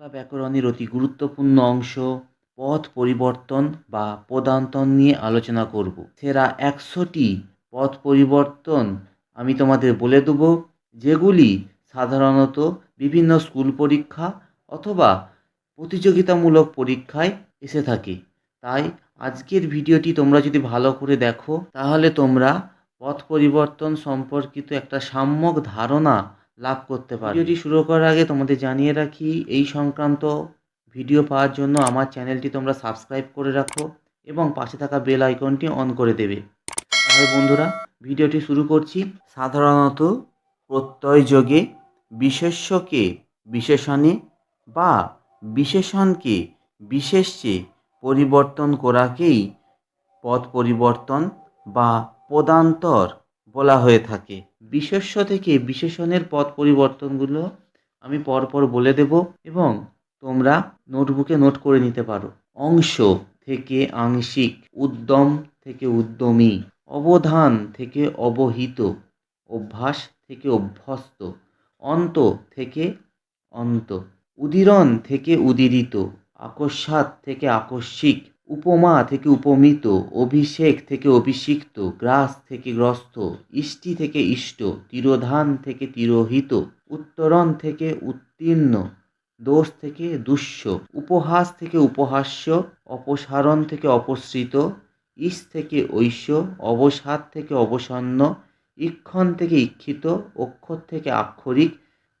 বাংলা ব্যাকরণের অতি গুরুত্বপূর্ণ অংশ পদ পরিবর্তন বা পদান্তর নিয়ে আলোচনা করব। সেরা একশোটি পদ পরিবর্তন আমি তোমাদের বলে দেবো, যেগুলি সাধারণত বিভিন্ন স্কুল পরীক্ষা অথবা প্রতিযোগিতামূলক পরীক্ষায় এসে থাকে। তাই আজকের ভিডিওটি তোমরা যদি ভালো করে দেখো, তাহলে তোমরা পথ পরিবর্তন সম্পর্কিত একটা সাম্যক ধারণা লাভ করতে পারবে। ভিডিওটি শুরু করার আগে তোমাদের জানিয়ে রাখি, এই সংক্রান্ত ভিডিও পাওয়ার জন্য আমার চ্যানেলটি তোমরা সাবস্ক্রাইব করে রাখো এবং পাশে থাকা বেল আইকনটি অন করে দেবে। তাহলে বন্ধুরা, ভিডিওটি শুরু করছি। সাধারণত প্রত্যয় যোগে বিশেষ্যকে বিশেষণে বা বিশেষণকে বিশেষ্যে পরিবর্তন করাকেই পদ পরিবর্তন বা পদান্তর বলা হয়ে থাকে। বিশেষ্য থেকে বিশেষণের পদ পরিবর্তনগুলো আমি পরপর বলে দেব এবং তোমরা নোটবুকে নোট করে নিতে পারো। অংশ থেকে আংশিক, উদ্যম থেকে উদ্যমী, অবধান থেকে অবহিত, অভ্যাস থেকে অভ্যস্ত, অন্ত থেকে অন্ত, উদীরণ থেকে উদীরিত আকস্মাত থেকে আকস্মিক উপমা থেকে উপমিত, অভিষেক থেকে অভিষিক্ত, গ্রাস থেকে গ্রস্ত, ইষ্টি থেকে ইষ্ট, তিরোধান থেকে তিরোহিত, উত্তরণ থেকে উত্তীর্ণ, দোষ থেকে দুষ্য উপহাস থেকে উপহাস্য, অপসারণ থেকে অপসৃত ইস থেকে ঐশ্য, অবসাদ থেকে অবসন্ন, ইক্ষণ থেকে ইক্ষিত অক্ষর থেকে আক্ষরিক,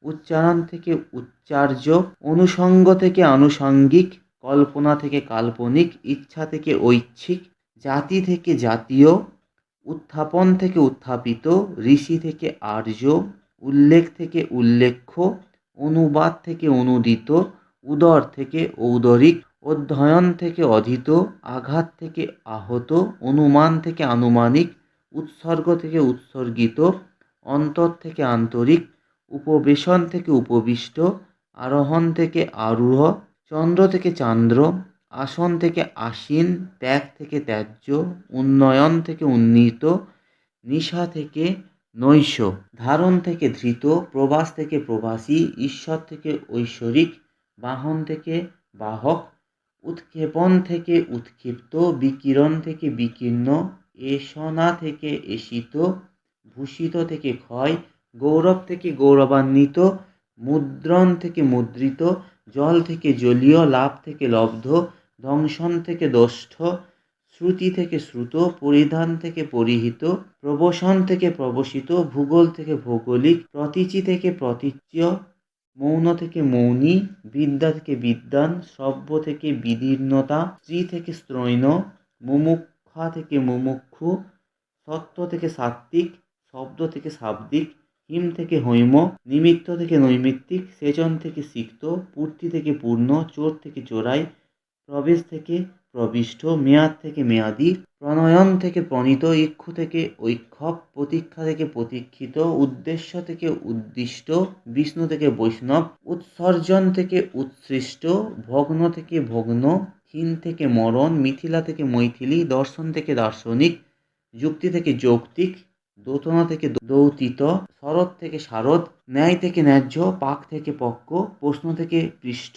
উচ্চারণ থেকে উচ্চার্য অনুষঙ্গ থেকে আনুষঙ্গিক কল্পনা থেকে কাল্পনিক, ইচ্ছা থেকে ঐচ্ছিক, জাতি থেকে জাতীয়, উত্থাপন থেকে উত্থাপিত, ঋষি থেকে আর্য, উল্লেখ থেকে উল্লেখ্য, অনুবাদ থেকে অনুদিত, উদর থেকে ঔদরিক, অধ্যয়ন থেকে অধীত, আঘাত থেকে আহত, অনুমান থেকে আনুমানিক, উৎসর্গ থেকে উৎসর্গিত, অন্তর থেকে আন্তরিক, উপবেশন থেকে উপবিষ্ট, আরোহণ থেকে আরূঢ় চন্দ্র থেকে চান্দ্র, আসন থেকে আসীন, ত্যাগ থেকে ত্যায্য, উন্নয়ন থেকে উন্নীত, নিশা থেকে নৈশ, ধারণ থেকে ধৃত, প্রবাস থেকে প্রবাসী, ঈশ্বর থেকে ঐশ্বরিক, বাহন থেকে বাহক, উৎক্ষেপণ থেকে উৎক্ষিপ্ত, বিকিরণ থেকে বিকীর্ণ, এসনা থেকে এসিত, ভূষিত থেকে ক্ষয়, গৌরব থেকে গৌরবান্বিত, মুদ্রণ থেকে মুদ্রিত জল থেকে জলীয় লাভ থেকে লব্ধ, দংশন থেকে দষ্ঠ, শ্রুতি থেকে শ্রুত, পরিধান থেকে পরিহিত, প্রবসন থেকে প্রবসিত, ভূগোল থেকে ভৌগোলিক, প্রতীচি থেকে প্রতীচ্য, মৌন থেকে মৌনী, বিদ্যা থেকে বিদ্যান সভ্য থেকে বিদীর্ণতা, স্ত্রী থেকে স্ত্রৈণ, মুমুক্ষা থেকে মুমুক্ষু সত্য থেকে সাত্ত্বিক, শব্দ থেকে শাব্দিক হিম থেকে হৈম, নিমিত্ত থেকে নৈমিত্তিক, সেচন থেকে সিক্ত, পূর্তি থেকে পূর্ণ, চোর থেকে চোরাই, প্রবেশ থেকে প্রবিষ্ট, মেয়াদ থেকে মেয়াদি, প্রণয়ন থেকে প্রণীত, ইক্ষু থেকে ঐক্ষক প্রতীক্ষা থেকে প্রতীক্ষিত, উদ্দেশ্য থেকে উদ্দিষ্ট, বিষ্ণু থেকে বৈষ্ণব, উৎসর্জন থেকে উৎসৃষ্ট, ভগ্ন থেকে ভগ্ন, হীন থেকে মরণ, মিথিলা থেকে মৈথিলি, দর্শন থেকে দার্শনিক, যুক্তি থেকে যৌক্তিক দোতনা থেকে দৌতিত, শরৎ থেকে শারদ, ন্যায় থেকে ন্যায্য, পাক থেকে পক্ক, প্রশ্ন থেকে পৃষ্ঠ,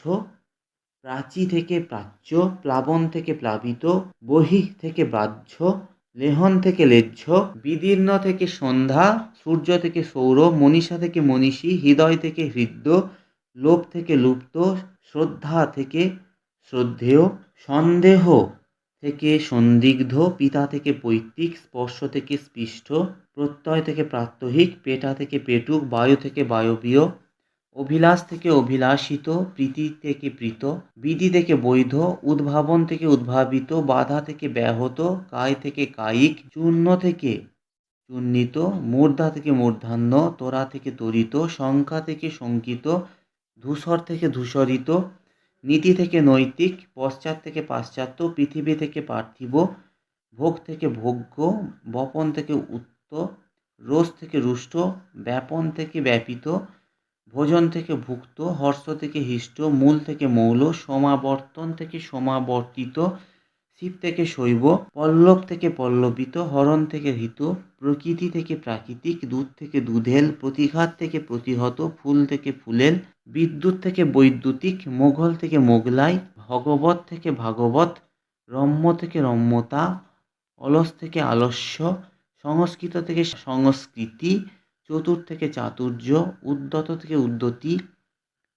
প্রাচী থেকে প্রাচ্য, প্লাবন থেকে প্লাবিত, বহি থেকে বাহ্য লেহন থেকে লেহ্য বিদীর্ণ থেকে সন্ধ্যা, সূর্য থেকে সৌর, মনীষা থেকে মনীষী, হৃদয় থেকে হৃদ্য লোভ থেকে লুপ্ত, শ্রদ্ধা থেকে শ্রদ্ধেয়, সন্দেহ থেকে সন্দিগ্ধ, পিতা থেকে পৈতৃক, স্পর্শ থেকে স্পৃষ্ট প্রত্যয় থেকে প্রাত্যহিক, পেটা থেকে পেটুক, বায়ু থেকে বায়বীয়, অভিলাষ থেকে অভিলাষিত, প্রীতি থেকে প্রীত, বিধি থেকে বৈধ, উদ্ভাবন থেকে উদ্ভাবিত, বাধা থেকে ব্যাহত, কায় থেকে কায়িক, চূর্ণ থেকে চূর্ণিত, মূর্ধা থেকে মূর্ধান্য তোরা থেকে তরিত, সংখ্যা থেকে শঙ্কিত, ধূসর থেকে ধূসরিত, নীতি থেকে নৈতিক, পশ্চাৎ থেকে পাশ্চাত্য, পৃথিবী থেকে পার্থিব, ভোগ থেকে ভোগ্য, বপন থেকে রোষ থেকে রুষ্ট, ব্যাপন থেকে ব্যাপিত, ভোজন থেকে ভুক্ত, হর্ষ থেকে হিষ্ট, মূল থেকে মৌল, সমাবর্তন থেকে সমাবর্তিত, শিব থেকে শৈব, পল্লব থেকে পল্লবিত, হরণ থেকে হিত প্রকৃতি থেকে প্রাকৃতিক, দুধ থেকে দুধেল, প্রতিঘাত থেকে প্রতিহত, ফুল থেকে ফুলেল, বিদ্যুৎ থেকে বৈদ্যুতিক, মোঘল থেকে মোগলাই, ভগবত থেকে ভাগবত, রম্য থেকে রম্যতা, অলস থেকে আলস্য সংস্কৃত থেকে সংস্কৃতি, চতুর থেকে চাতুর্য, উদ্যত থেকে উদ্যতি,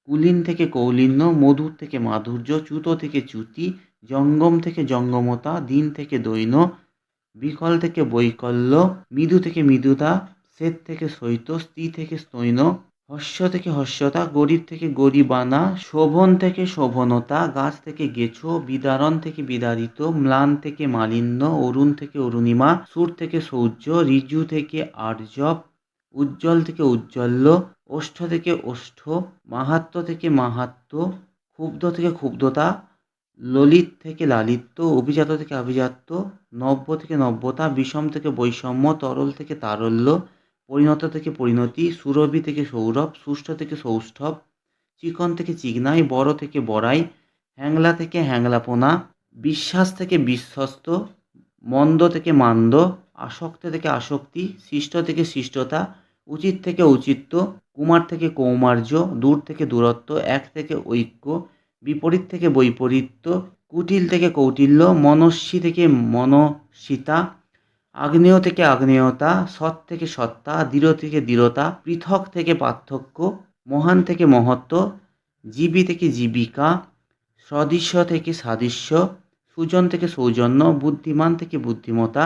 কুলীন থেকে কৌলিন্য, মধুর থেকে মাধুর্য, চ্যুত থেকে চ্যুতি, জঙ্গম থেকে জঙ্গমতা, দিন থেকে দৈন, বিকল থেকে বৈকল্য, মৃদু থেকে মৃদুতা, শ্বেত থেকে শৈত স্ত্রী থেকে স্তৈন হস্য থেকে হস্যতা, গরিব থেকে গরিবানা, শোভন থেকে শোভনতা, গাছ থেকে গেছো, বিদারণ থেকে বিদারিত, ম্লান থেকে মালিন্য, অরুণ থেকে অরুণিমা, সুর থেকে সৌর্য ঋজু থেকে আর্যব, উজ্জ্বল থেকে উজ্জ্বল্য, ওষ্ঠ থেকে ওষ্ঠ মাহাত্ম্য থেকে মাহাত্ম্য ক্ষুব্ধ থেকে ক্ষুব্ধতা, ললিত থেকে লালিত্য, অভিজাত থেকে আভিজাত্য নব্য থেকে নব্যতা, বিষম থেকে বৈষম্য, তরল থেকে তারল্য পরিণত থেকে পরিণতি, সুরভি থেকে সৌরভ, সুষ্ঠ থেকে সৌষ্ঠব, চিকন থেকে চিকনাই, বড় থেকে বড়াই, হ্যাংলা থেকে হ্যাংলাপোনা, বিশ্বাস থেকে বিশ্বস্ত, মন্দ থেকে মান্দ, আসক্ত থেকে আসক্তি সৃষ্ট থেকে সৃষ্টতা উচিত থেকে উচিত্ত, কুমার থেকে কৌমার্য, দূর থেকে দূরত্ব, এক থেকে ঐক্য, বিপরীত থেকে বৈপরীত্য, কুটিল থেকে কৌটিল্য, মনস্বী থেকে মনস্বিতা আগ্নেয় থেকে আগ্নেয়তা, সৎ থেকে সত্তা, দৃঢ় থেকে দৃঢ়তা, পৃথক থেকে পার্থক্য, মহান থেকে মহত্ব, জীবী থেকে জীবিকা, সদৃশ্য থেকে সাদৃশ্য, সুজন থেকে সৌজন্য, বুদ্ধিমান থেকে বুদ্ধিমতা,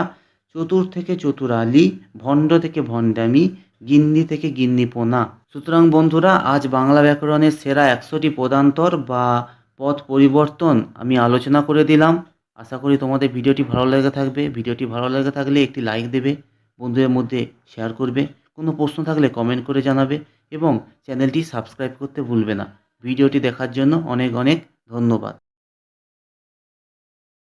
চতুর থেকে চতুরালি, ভণ্ড থেকে ভণ্ডামি, গিন্নি থেকে গিন্নিপোনা। সুতরাং বন্ধুরা, আজ বাংলা ব্যাকরণের সেরা একশোটি পদান্তর বা পথ পরিবর্তন আমি আলোচনা করে দিলাম। আশা করি তোমাদের ভিডিওটি ভালো লেগে থাকবে। ভিডিওটি ভালো লেগে থাকলে একটি লাইক দেবে, বন্ধুদের মধ্যে শেয়ার করবে। কোনো প্রশ্ন থাকলে কমেন্ট করে জানাবে এবং চ্যানেলটি সাবস্ক্রাইব করতে ভুলবে না। ভিডিওটি দেখার জন্য অনেক অনেক ধন্যবাদ।